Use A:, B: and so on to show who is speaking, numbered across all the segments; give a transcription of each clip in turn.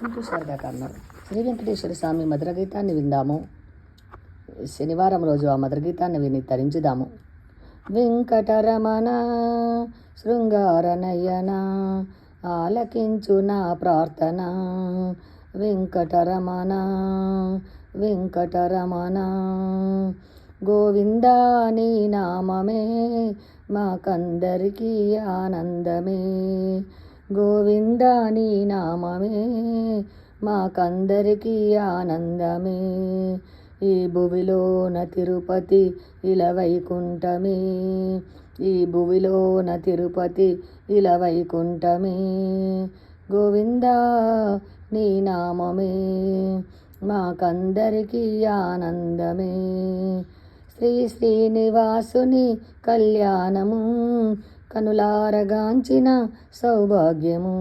A: వెంకటేశ్వర శ్రీ వెంకటేశ్వర స్వామి మధుర గీతాన్ని విందాము. శనివారం రోజు ఆ మధుర గీతాన్ని విని తరించుదాము. వెంకటరమణ శృంగారనయన ఆలకించు నా ప్రార్థన. వెంకటరమణ వెంకటరమణ గోవిందా నీ నామమే మాకందరికీ ఆనందమే. గోవిందా నీ నామమే మాకందరికీ ఆనందమే. ఈ భువిలోన తిరుపతి ఇల వైకుంఠమే ఈ భువిలోన తిరుపతి ఇల వైకుంఠమే. గోవిందా నీ నామమే మాకందరికీ ఆనందమే. శ్రీ శ్రీనివాసుని కళ్యాణము కనులారగాంచిన సౌభాగ్యము.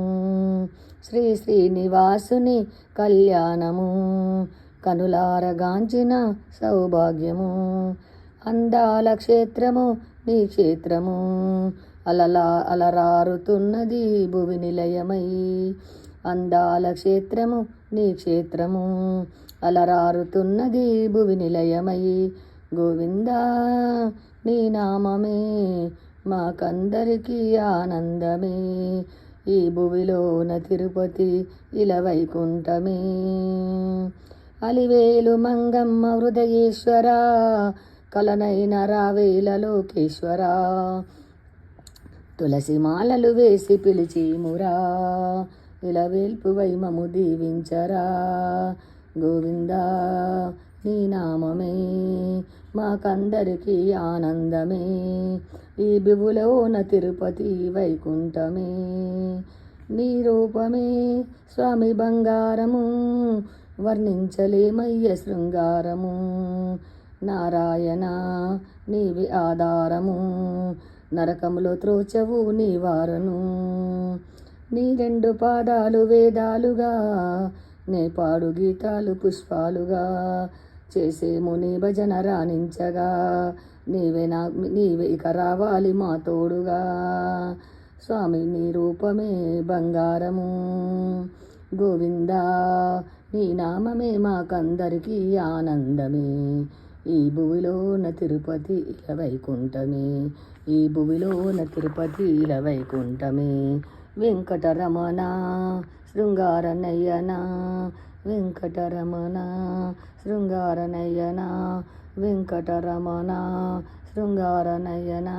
A: శ్రీ శ్రీనివాసుని కళ్యాణము. కనులారగాంచిన సౌభాగ్యము. అందాల క్షేత్రము నీ క్షేత్రము. అలలా అలరారుతున్నది భువి నిలయమై. అందాల క్షేత్రము నీ క్షేత్రము. అలరారుతున్నది భువి నిలయమై. గోవిందా నీ నామమే మాకందరికీ ఆనందమే. ఈ భువిలోన తిరుపతి ఇల వైకుంఠమే. అలివేలు మంగమ్మ హృదయేశ్వర కలనైన రావేల లోకేశ్వర. తులసి మాలలు వేసి పిలిచి మురా ఇలా వేల్పు వైమము దీవించరా. గోవిందా నీ నామమే. మాకందరికీ ఆనందమే. ఈ బివులోన తిరుపతి వైకుంఠమే. నీ రూపమే స్వామి బంగారము వర్ణించలేమయ్య శృంగారము. నారాయణ నీవి ఆధారము నరకములో త్రోచవు నీవారను నీ రెండు పాదాలు వేదాలుగా నే పాడు గీతాలు పుష్పాలుగా. చేసేము నీ భజన రాణించగా. నీవే నా నీవే ఇక రావాలి మా తోడుగా. స్వామి నీ రూపమే బంగారము. గోవిందా నీ నామమే మాకందరికీ ఆనందమే. ఈ భువిలోన తిరుపతి ఇల వైకుంఠమే ఈ భువిలోన తిరుపతి ఇల వైకుంఠమే వెంకటరమణ శృంగారనయ్యనా వెంకటరమణ శృంగారనయ్యన వెంకటరమణ శృంగారనయ్యన